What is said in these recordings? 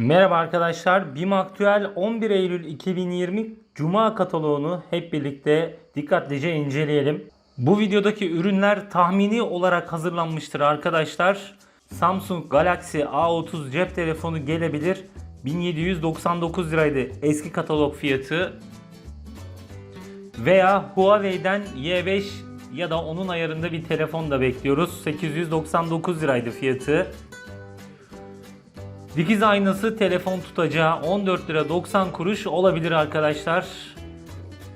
Merhaba arkadaşlar. BİM Aktüel 11 Eylül 2020 Cuma kataloğunu hep birlikte dikkatlice inceleyelim. Bu videodaki ürünler tahmini olarak hazırlanmıştır arkadaşlar. Samsung Galaxy A30 cep telefonu gelebilir. 1799 liraydı eski katalog fiyatı. Veya Huawei'den Y5 ya da onun ayarında bir telefon da bekliyoruz. 899 liraydı fiyatı. Dikiz aynası telefon tutacağı 14 lira 90 kuruş olabilir arkadaşlar.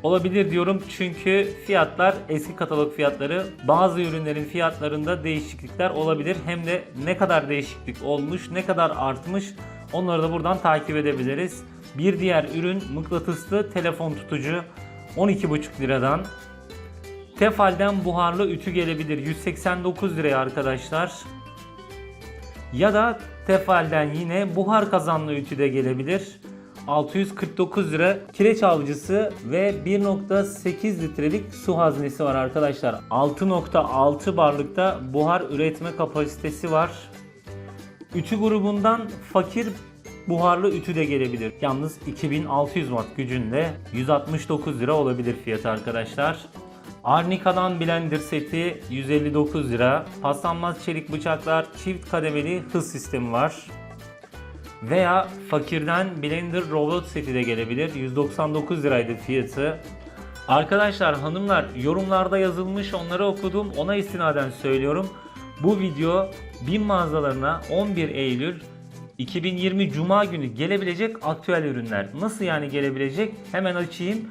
Olabilir diyorum çünkü fiyatlar eski katalog fiyatları. Bazı ürünlerin fiyatlarında değişiklikler olabilir. Hem de ne kadar değişiklik olmuş, ne kadar artmış onları da buradan takip edebiliriz. Bir diğer ürün mıknatıslı telefon tutucu 12,5 liradan. Tefal'den buharlı ütü gelebilir 189 liraya arkadaşlar. Ya da Tefal'den yine buhar kazanlı ütü de gelebilir. 649 lira kireç avcısı ve 1.8 litrelik su haznesi var arkadaşlar. 6.6 barlıkta buhar üretme kapasitesi var. Ütü grubundan fakir buharlı ütü de gelebilir. Yalnız 2600 watt gücünde 169 lira olabilir fiyatı arkadaşlar. Arnica'dan blender seti 159 lira. Paslanmaz çelik bıçaklar çift kademeli hız sistemi var. Veya fakirden blender robot seti de gelebilir. 199 liraydı fiyatı. Arkadaşlar hanımlar yorumlarda yazılmış onları okudum ona istinaden söylüyorum. Bu video BİM mağazalarına 11 Eylül 2020 Cuma günü gelebilecek aktüel ürünler. Nasıl yani gelebilecek? Hemen açayım.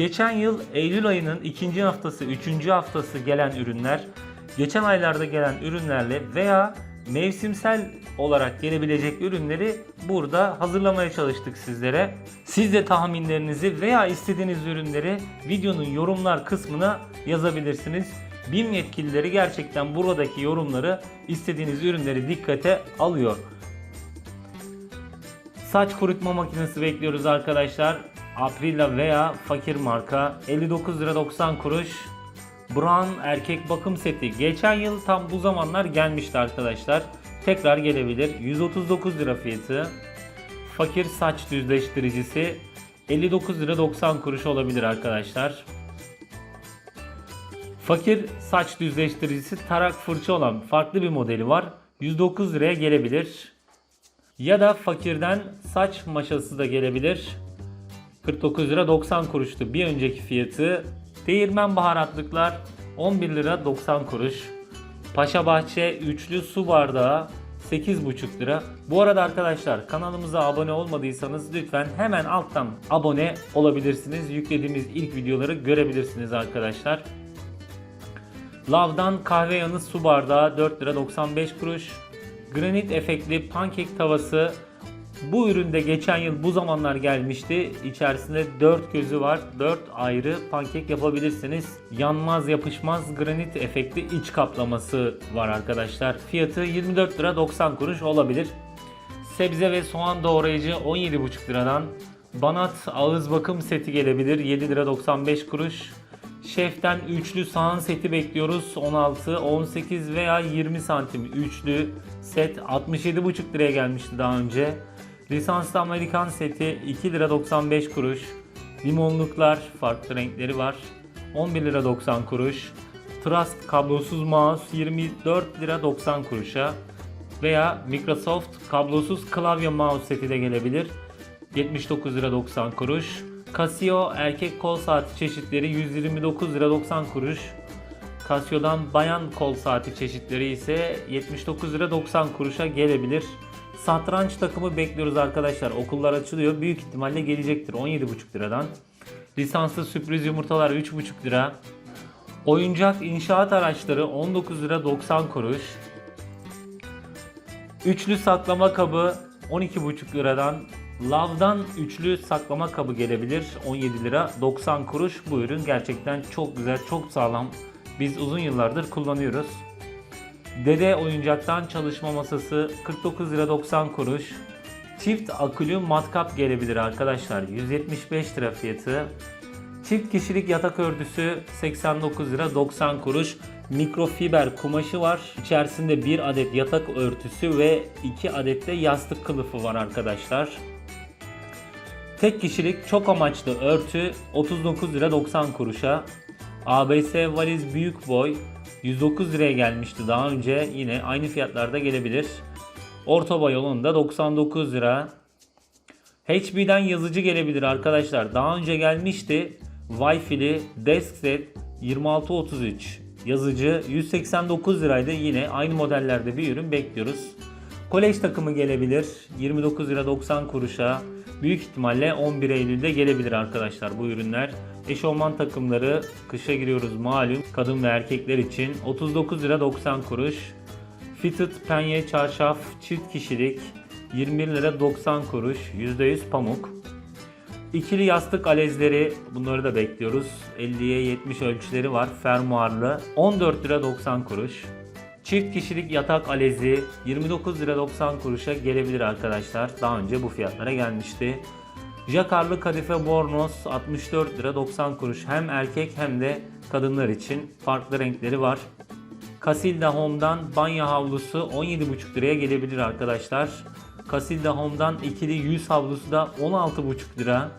Geçen yıl Eylül ayının ikinci haftası, üçüncü haftası gelen ürünler, geçen aylarda gelen ürünlerle veya mevsimsel olarak gelebilecek ürünleri burada hazırlamaya çalıştık sizlere. Siz de tahminlerinizi veya istediğiniz ürünleri videonun yorumlar kısmına yazabilirsiniz. BİM yetkilileri gerçekten buradaki yorumları istediğiniz ürünleri dikkate alıyor. Saç kurutma makinesi bekliyoruz arkadaşlar. Aprila veya fakir marka 59 lira 90 kuruş. Brown erkek bakım seti. Geçen yıl tam bu zamanlar gelmişti arkadaşlar. Tekrar gelebilir. 139 lira fiyatı. Fakir saç düzleştiricisi 59 lira 90 kuruş olabilir arkadaşlar. Fakir saç düzleştiricisi tarak fırça olan farklı bir modeli var. 109 liraya gelebilir. Ya da fakirden saç maşası da gelebilir. 49 lira 90 kuruştu bir önceki fiyatı. Değirmen baharatlıklar 11 lira 90 kuruş. Paşa Bahçe üçlü su bardağı 8,5 lira. Bu arada arkadaşlar kanalımıza abone olmadıysanız lütfen hemen alttan abone olabilirsiniz. Yüklediğimiz ilk videoları görebilirsiniz arkadaşlar. Lav'dan kahve yanı su bardağı 4 lira 95 kuruş. Granit efektli pankek tavası bu üründe geçen yıl bu zamanlar gelmişti. İçerisinde 4 gözü var. 4 ayrı pankek yapabilirsiniz. Yanmaz yapışmaz granit efekti iç kaplaması var arkadaşlar. Fiyatı 24 lira 90 kuruş olabilir. Sebze ve soğan doğrayıcı 17,5 liradan. Banat ağız bakım seti gelebilir 7 lira 95 kuruş. Şeften üçlü sahan seti bekliyoruz. 16, 18 veya 20 santim üçlü set 67,5 liraya gelmişti daha önce. Lisanslı Amerikan seti 2 lira 95 kuruş. Limonluklar farklı renkleri var. 11 lira 90 kuruş. Trust kablosuz mouse 24 lira 90 kuruşa. Veya Microsoft kablosuz klavye mouse seti de gelebilir. 79 lira 90 kuruş. Casio erkek kol saati çeşitleri 129 lira 90 kuruş. Casio'dan bayan kol saati çeşitleri ise 79 lira 90 kuruşa gelebilir. Satranç takımı bekliyoruz arkadaşlar. Okullar açılıyor. Büyük ihtimalle gelecektir 17,5 liradan. Lisanslı sürpriz yumurtalar 3,5 lira. Oyuncak inşaat araçları 19 lira 90 kuruş. Üçlü saklama kabı 12,5 liradan. Lav'dan üçlü saklama kabı gelebilir 17 lira 90 kuruş. Bu ürün gerçekten çok güzel, çok sağlam. Biz uzun yıllardır kullanıyoruz. Dede oyuncaktan çalışma masası 49 lira 90 kuruş. Çift akülü matkap gelebilir arkadaşlar 175 lira fiyatı. Çift kişilik yatak örtüsü 89 lira 90 kuruş. mikrofiber kumaşı var. İçerisinde bir adet yatak örtüsü ve iki adet de yastık kılıfı var arkadaşlar. Tek kişilik çok amaçlı örtü 39 lira 90 kuruşa. ABS valiz büyük boy 109 liraya gelmişti daha önce. Yine aynı fiyatlarda gelebilir. Orta boy olanı da 99 lira. HP'den yazıcı gelebilir arkadaşlar. Daha önce gelmişti. Wi-Fi'li desk set 2633 yazıcı 189 liraydı. Yine aynı modellerde bir ürün bekliyoruz. Kolej takımı gelebilir. 29 lira 90 kuruşa. Büyük ihtimalle 11 Eylül'de gelebilir arkadaşlar bu ürünler. Eşofman takımları kışa giriyoruz malum. Kadın ve erkekler için 39 lira 90 kuruş. Fitted penye çarşaf çift kişilik 21 lira 90 kuruş. %100 pamuk. İkili yastık alezleri bunları da bekliyoruz. 50'ye 70 ölçüleri var. Fermuarlı. 14 lira 90 kuruş. Çift kişilik yatak alezi 29 lira 90 kuruşa gelebilir arkadaşlar. Daha önce bu fiyatlara gelmişti. Jakarlı kadife bornoz 64 lira 90 kuruş. Hem erkek hem de kadınlar için farklı renkleri var. Casilda Home'dan banyo havlusu 17,5 liraya gelebilir arkadaşlar. Casilda Home'dan ikili yüz havlusu da 16,5 lira.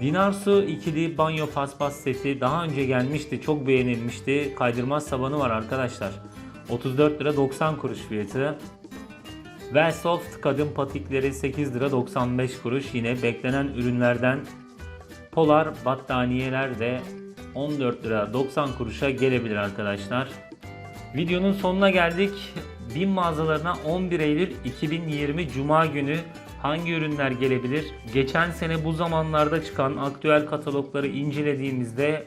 Dinarsu ikili banyo paspas seti daha önce gelmişti. Çok beğenilmişti. Kaydırmaz tabanı var arkadaşlar. 34 lira 90 kuruş fiyatı. Velsoft kadın patikleri 8 lira 95 kuruş. Yine beklenen ürünlerden Polar battaniyeler de 14 lira 90 kuruşa gelebilir arkadaşlar. Videonun sonuna geldik. BİM mağazalarına 11 Eylül 2020 Cuma günü hangi ürünler gelebilir? Geçen sene bu zamanlarda çıkan aktüel katalogları incelediğimizde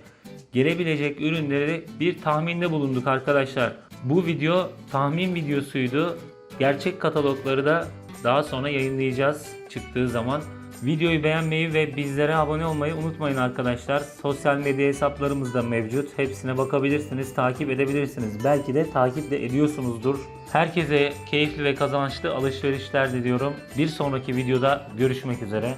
gelebilecek ürünleri bir tahminde bulunduk arkadaşlar. Bu video tahmin videosuydu. Gerçek katalogları da daha sonra yayınlayacağız çıktığı zaman. Videoyu beğenmeyi ve bizlere abone olmayı unutmayın arkadaşlar. Sosyal medya hesaplarımız da mevcut. Hepsine bakabilirsiniz, takip edebilirsiniz. Belki de takip de ediyorsunuzdur. Herkese keyifli ve kazançlı alışverişler diliyorum. Bir sonraki videoda görüşmek üzere.